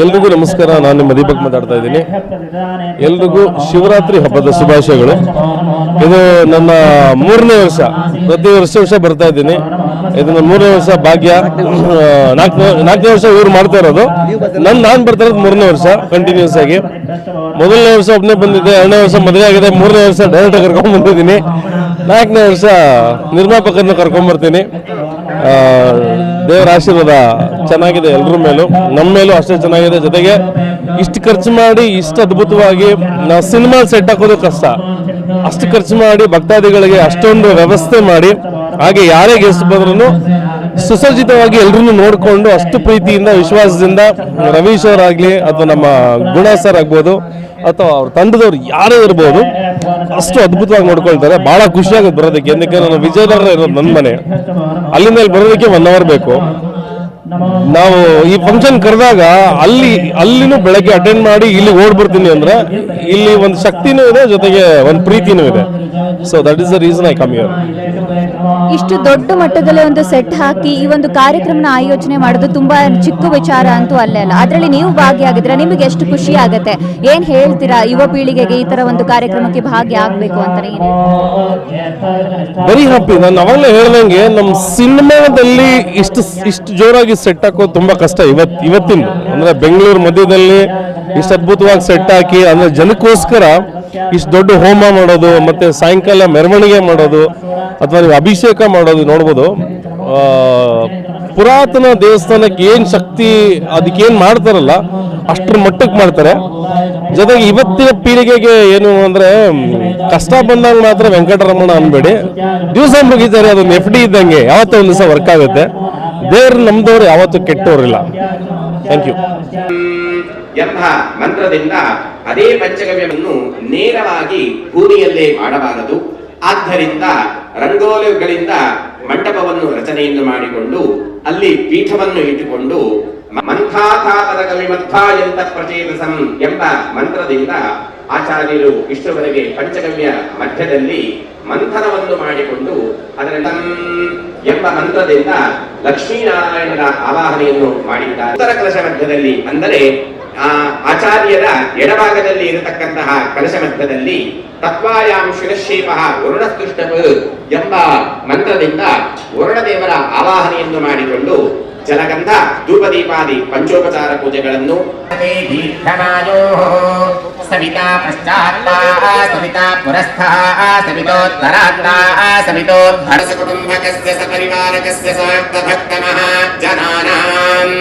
ಎಲ್ರಿಗೂ ನಮಸ್ಕಾರ, ನಾನು ನಿಮ್ಮ ದೀಪಕ್ ಮಾತಾಡ್ತಾ ಇದ್ದೀನಿ. ಎಲ್ರಿಗೂ ಶಿವರಾತ್ರಿ ಹಬ್ಬದ ಶುಭಾಶಯಗಳು. ಇದು ನನ್ನ ಮೂರನೇ ವರ್ಷ. ಪ್ರತಿ ವರ್ಷ ವರ್ಷ ಬರ್ತಾ ಇದ್ದೀನಿ. ಇದು ನನ್ನ ಮೂರನೇ ವರ್ಷ ಭಾಗ್ಯ. ನಾಲ್ಕನೇ ನಾಲ್ಕನೇ ವರ್ಷ ಇವ್ರು ಮಾಡ್ತಾ ಇರೋದು. ನನ್ನ ನಾನು ಬರ್ತಾ ಇರೋದು ಮೂರನೇ ವರ್ಷ ಕಂಟಿನ್ಯೂಸ್ ಆಗಿ. ಮೊದಲನೇ ವರ್ಷ ಒಬ್ಬನೇ ಬಂದಿದ್ದೆ, ಎರಡನೇ ವರ್ಷ ಮದುವೆ ಆಗಿದೆ, ಮೂರನೇ ವರ್ಷ ಡೈರೆಕ್ಟ್ ಕರ್ಕೊಂಡು ಬಂದಿದ್ದೀನಿ. ನಾಲ್ಕನೇ ವರ್ಷ ನಿರ್ಮಾಪಕರನ್ನ ಕರ್ಕೊಂಡ್ಬರ್ತೀನಿ ದೇವರ ಆಶೀರ್ವಾದ ಚೆನ್ನಾಗಿದೆ ಎಲ್ಲರ ಮೇಲೂ ನಮ್ಮ ಮೇಲೂ ಅಷ್ಟೇ ಚೆನ್ನಾಗಿದೆ. ಜೊತೆಗೆ ಇಷ್ಟು ಖರ್ಚು ಮಾಡಿ ಇಷ್ಟು ಅದ್ಭುತವಾಗಿ ನಾವು ಸಿನಿಮಾ ಸೆಟ್ ಹಾಕೋದು ಕಷ್ಟ. ಅಷ್ಟು ಖರ್ಚು ಮಾಡಿ ಭಕ್ತಾದಿಗಳಿಗೆ ಅಷ್ಟೊಂದು ವ್ಯವಸ್ಥೆ ಮಾಡಿ, ಹಾಗೆ ಯಾರೇ ಗೆಸ್ಟ್ ಬಂದ್ರು ಸುಸಜ್ಜಿತವಾಗಿ ಎಲ್ಲರನ್ನು ನೋಡಿಕೊಂಡು ಅಷ್ಟು ಪ್ರೀತಿಯಿಂದ, ವಿಶ್ವಾಸದಿಂದ ರವೀಶ್ ಅವರಾಗಲಿ ಅಥವಾ ನಮ್ಮ ಗುಣ ಸರ್ ಆಗ್ಬೋದು ಅಥವಾ ಅವ್ರ ತಂಡದವ್ರು ಯಾರೇ ಇರ್ಬೋದು, ಅಷ್ಟು ಅದ್ಭುತವಾಗಿ ನೋಡ್ಕೊಳ್ತಾರೆ. ಭಾಳ ಖುಷಿಯಾಗುತ್ತೆ ಬರೋದಕ್ಕೆ. ಏನಕ್ಕೆ ನಾನು ವಿಜಯನಗರ ಇರೋದು ನನ್ನ ಮನೆ. ಅಲ್ಲಿಂದ ಇಲ್ಲಿ ಬರೋದಕ್ಕೆ ಒನ್ ಅವರ್ ಬೇಕು. ನಾವು ಈ ಫಂಕ್ಷನ್ ಕರೆದಾಗ ಅಲ್ಲಿ, ಅಲ್ಲಿನೂ ಬೆಳಗ್ಗೆ ಅಟೆಂಡ್ ಮಾಡಿ ಇಲ್ಲಿ ಓಡ್ಬಿಡ್ತೀನಿ ಅಂದ್ರೆ ಇಲ್ಲಿ ಒಂದು ಶಕ್ತಿನೂ ಇದೆ, ಜೊತೆಗೆ ಒಂದು ಪ್ರೀತಿನೂ ಇದೆ. So that is the reason I come here ಇಷ್ಟು ದೊಡ್ಡ ಮಟ್ಟದಲ್ಲಿ ಒಂದು ಸೆಟ್ ಹಾಕಿ ಈ ಒಂದು ಕಾರ್ಯಕ್ರಮನ ಆಯೋಜನೆ ಮಾಡೋದು ತುಂಬಾ ಚಿಕ್ಕ ವಿಚಾರ ಅಂತೂ ಅಲ್ಲೇ ಅಲ್ಲ. ಅದರಲ್ಲಿ ನೀವು ಭಾಗಿಯಾಗಿದ್ರೆ ನಿಮಗೆ ಎಷ್ಟು ಖುಷಿ ಆಗುತ್ತೆ? ಏನ್ ಹೇಳ್ತೀರಾ ಯುವ ಪೀಳಿಗೆಗೆ ಈ ತರ ಒಂದು ಕಾರ್ಯಕ್ರಮಕ್ಕೆ ಭಾಗಿಯಾಗಬೇಕು ಅಂತ ನೀವು ವೆರಿ ಹ್ಯಾಪಿ ನಾನು ಅವಾಗಲೇ ಹೇಳ್ದಂಗೆ ನಮ್ಮ ಸಿನಿಮಾದಲ್ಲಿ ಇಷ್ಟು ಇಷ್ಟು ಜೋರಾಗಿ ಸೆಟ್ ಹಾಕೋದು ತುಂಬಾ ಕಷ್ಟ. ಇವತ್ತು ಇವತ್ತಿನ ಅಂದ್ರೆ ಬೆಂಗಳೂರು ಮಧ್ಯದಲ್ಲಿ ಇಷ್ಟು ಅದ್ಭುತವಾಗಿ ಸೆಟ್ ಹಾಕಿ, ಅಂದ್ರೆ ಜನಕ್ಕೋಸ್ಕರ ಇಷ್ಟು ದೊಡ್ಡ ಹೋಮ ಮಾಡೋದು, ಮತ್ತೆ ಸಾಯಂಕಾಲ ಮೆರವಣಿಗೆ ಮಾಡೋದು, ಅಥವಾ ನೀವು ಅಭಿಷೇಕ ಮಾಡೋದು ನೋಡ್ಬೋದು. ಪುರಾತನ ದೇವಸ್ಥಾನಕ್ಕೆ ಏನು ಶಕ್ತಿ, ಅದಕ್ಕೇನು ಮಾಡ್ತಾರಲ್ಲ, ಅಷ್ಟರ ಮಟ್ಟಕ್ಕೆ ಮಾಡ್ತಾರೆ. ಜೊತೆಗೆ ಇವತ್ತಿನ ಪೀಳಿಗೆಗೆ ಏನು ಅಂದ್ರೆ ಕಷ್ಟ ಬಂದಾಗ ಮಾತ್ರ ವೆಂಕಟರಮಣ ಅನ್ಬೇಡಿ ದಿವಸ ಮುಗಿತಾರೆ, ಅದೊಂದು ಎಫ್ ಡಿ ಇದ್ದಂಗೆ, ಯಾವತ್ತೋ ಒಂದು ದಿವಸ ವರ್ಕ್ ಆಗುತ್ತೆ. ದೇವ್ರು ನಮ್ದವ್ರು ಯಾವತ್ತೂ ಕೆಟ್ಟವ್ರಿಲ್ಲ ಥ್ಯಾಂಕ್ ಯು ಎಂಬ ಮಂತ್ರದಿಂದ ಅದೇ ಪಂಚಗವ್ಯವನ್ನು ನೇರವಾಗಿ ಭೂಮಿಯಲ್ಲೇ ಮಾಡಬಾರದು. ಆದ್ದರಿಂದ ರಂಗೋಲಿಗಳಿಂದ ಮಂಟಪವನ್ನು ರಚನೆಯನ್ನು ಮಾಡಿಕೊಂಡು ಅಲ್ಲಿ ಪೀಠವನ್ನು ಇಟ್ಟುಕೊಂಡು ಪ್ರಚೇತಸಂ ಎಂಬ ಮಂತ್ರದಿಂದ ಆಚಾರ್ಯರು ಇಷ್ಟವರೆಗೆ ಪಂಚಗವ್ಯ ಮಧ್ಯದಲ್ಲಿ ಮಂಥನವನ್ನು ಮಾಡಿಕೊಂಡು ಅದರ ಎಂಬ ಮಂತ್ರದಿಂದ ಲಕ್ಷ್ಮೀನಾರಾಯಣರ ಆವಾಹನೆಯನ್ನು ಮಾಡಿದ್ದಾರೆ. ಉತ್ತರ ಕಲಶ ಮಧ್ಯದಲ್ಲಿ ಅಂದರೆ ಆಚಾರ್ಯರ ಎಡಭಾಗದಲ್ಲಿ ಇರತಕ್ಕಂತಹ ಕಲಶ ಮಧ್ಯದಲ್ಲಿ ತತ್ವಾಯಾಂ ಶಿರಶೇಪ ವರುಣಸ್ತುಷ್ಟವು ಎಂಬ ಮಂತ್ರದಿಂದ ವರುಣದೇವರ ಆವಾಹನೆಯನ್ನು ಮಾಡಿಕೊಂಡು ಜಲಗಂಧ, ಧೂಪದೀಪಾದಿ, ಪಂಚೋಪಚಾರ ಪೂಜೆಗಳನ್ನು ಸವಿತಾ ಪಶ್ಚಾತ್ತಾ, ಸವಿತಾ ಪುರಸ್ಥಾ, ಸವಿತೋತ್ತರಾತ್ತಾ ಸವಿತೋದ್ಧರಸ ಕುಟುಂಬಕಸ್ಯ ಸಪರಿವಾರಕಸ್ಯ ಸಾಕ್ತ ಭಕ್ತಮಃ ಜನಾನಾಂ.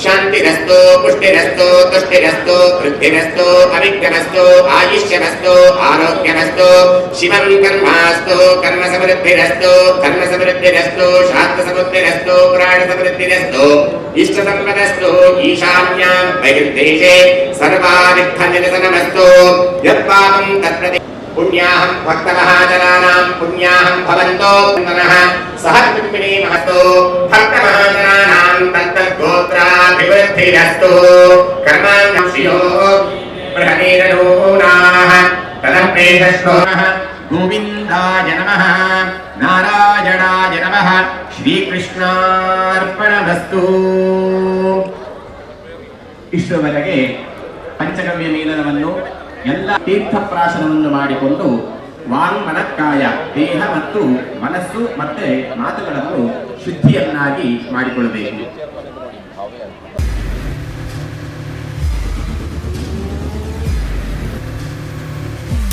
శాంతిరస్తో పుష్టిరస్తో తుష్టిరస్తో వృద్ధిరస్తో అవిఘ్నరస్తో ఆయుష్యరస్తో ఆరోగ్యరస్తో శివం కర్మాస్తో కర్మ సమృద్ధిరస్తో కర్మ సమృద్ధిరస్తో శాంత సమృద్ధిరస్తో ప్రాణ సమృద్ధిరస్తో ఇష్ట సంపదస్తో ఈశాన్యాం వైరుద్దేశే సర్వానిర్థ నిరసనమస్తో యత్పాపం తత్ప్రతి పుణ్యాహం భక్తమహాజనానాం పుణ్యాహం భవంతో సహ మహస్తో ಶ್ರೀರಸ್ತು ಕರ್ಮಾಂಗಂ ಶ್ರಿಯೋ ಗೋವಿಂದಾಯ ನಮಃ ನಾರಾಯಣಾಯ ನಮಃ ಶ್ರೀಕೃಷ್ಣಾರ್ಪಣಮಸ್ತು ಪಂಚಗವ್ಯ ಮೇಲನವನ್ನು ಎಲ್ಲ ತೀರ್ಥಪ್ರಾಶನವನ್ನು ಮಾಡಿಕೊಂಡು ವಾಂಗನಕ್ಕಾಯ ದೇಹ ಮತ್ತು ಮನಸ್ಸು ಮತ್ತೆ ಮಾತುಗಳನ್ನು ಶುದ್ಧಿಯನ್ನಾಗಿ ಮಾಡಿಕೊಳ್ಳಬೇಕು.